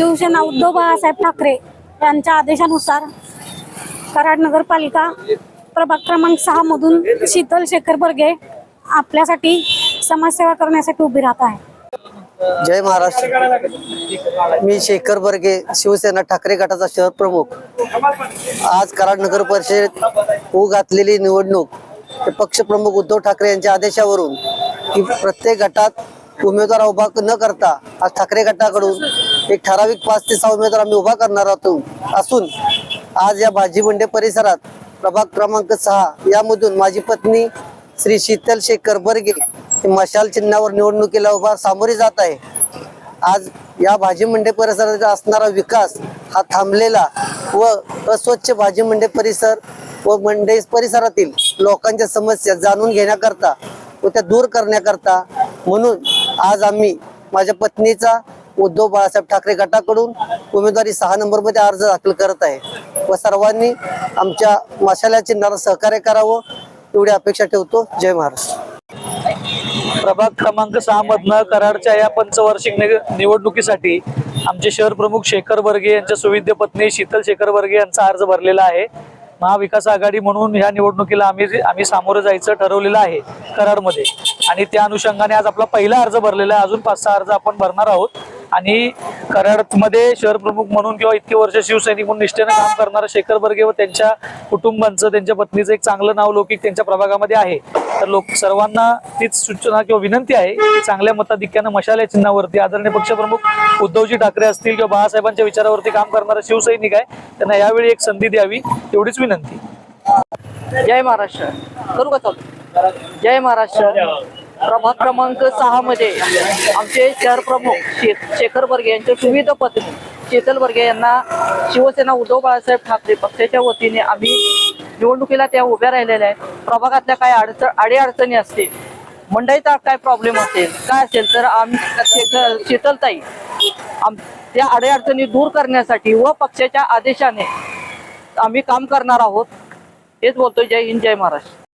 शिवसेना उद्धव बाळासाहेब ठाकरे यांच्या आदेशानुसार कराड नगरपालिका प्रभाग क्रमांक सहा मधून शीतल शेखर बर्गे आपल्यासाठी समाजसेवा करण्यासाठी उभी राहत आहे. जय महाराष्ट्र. मी शेखर बर्गे शिवसेना ठाकरे गटाचा शहर प्रमुख. आज कराड नगर परिषदेत होऊ घातलेली निवडणूक पक्षप्रमुख उद्धव ठाकरे यांच्या आदेशावरून की प्रत्येक गटात उमेदवार उभा न करता आज ठाकरे गटाकडून एक ठराविक पाच ते सहा उमेदवार आम्ही उभा करणार आहोत असून आज या भाजी मंडे परिसरात प्रभाग क्रमांक सहा यामधून माझी पत्नी श्री शीतल शेखर बर्गे मशाल चिन्हावर निवडणुकीला उभा सामोरे जात आहे. आज या भाजी मंडई परिसराचा असणारा विकास हा थांबलेला व अस्वच्छ भाजी मंडे परिसर व मंडई परिसरातील लोकांच्या समस्या जाणून घेण्याकरता व त्या दूर करण्याकरता म्हणून आज आम्ही माझ्या पत्नीचा उद्धव बाळासाहेब ठाकरे गटाकडून उमेदवारी सहा नंबरमध्ये अर्ज दाखल करत आहे. व सर्वांनी आमच्या मशाल्या चिन्हाला सहकार्य करावं एवढी अपेक्षा ठेवतो. जय महाराष्ट्र. प्रभाग क्रमांक सहा मधनं कराडच्या या पंचवार्षिक निवडणुकीसाठी आमचे शहर प्रमुख शेखर बर्गे यांच्या सुविद्य पत्नी शीतल शेखर बर्गे यांचा अर्ज भरलेला आहे. महाविकास आघाडी म्हणून ह्या निवडणुकीला आम्ही आम्ही सामोरं जायचं ठरवलेलं आहे कराडमध्ये. आणि त्या अनुषंगाने आज आपला पहिला अर्ज भरलेला आहे. अजून पाच सहा अर्ज आपण भरणार आहोत. आणि कराडमध्ये शहर प्रमुख म्हणून किंवा इतके वर्ष शिवसैनिक म्हणून निष्ठेनं काम करणारे शेखर बर्गे व त्यांच्या कुटुंबांचं त्यांच्या पत्नीचं एक चांगलं नाव लौकिक त्यांच्या प्रभागामध्ये आहे. तर लोक सर्वांना तीच सूचना किंवा विनंती आहे की चांगल्या मताधिक्यानं मशाल या चिन्हावरती आदरणीय पक्षप्रमुख उद्धवजी ठाकरे असतील किंवा बाळासाहेबांच्या विचारावरती काम करणारा शिवसैनिक आहे त्यांना यावेळी एक संधी द्यावी एवढीच विनंती. जय महाराष्ट्र. करू का चालू? जय महाराष्ट्र. प्रभाग क्रमांक सहा मध्ये आमचे शहर प्रमुख शेखर बर्गे यांच्या सुविध पत्नी शीतल बर्गे यांना शिवसेना उद्धव बाळासाहेब ठाकरे पक्षाच्या वतीने आम्ही निवडणुकीला त्या उभ्या राहिलेल्या आहेत. प्रभागातल्या काय अडचण अडीअडचणी असतील मंडईचा काय प्रॉब्लेम असेल काय असेल तर आम्ही शीतलताई आम त्या अडीअडचणी दूर करण्यासाठी व पक्षाच्या आदेशाने आम्ही काम करणार आहोत. हेच बोलतोय जय हिंद जय महाराष्ट्र.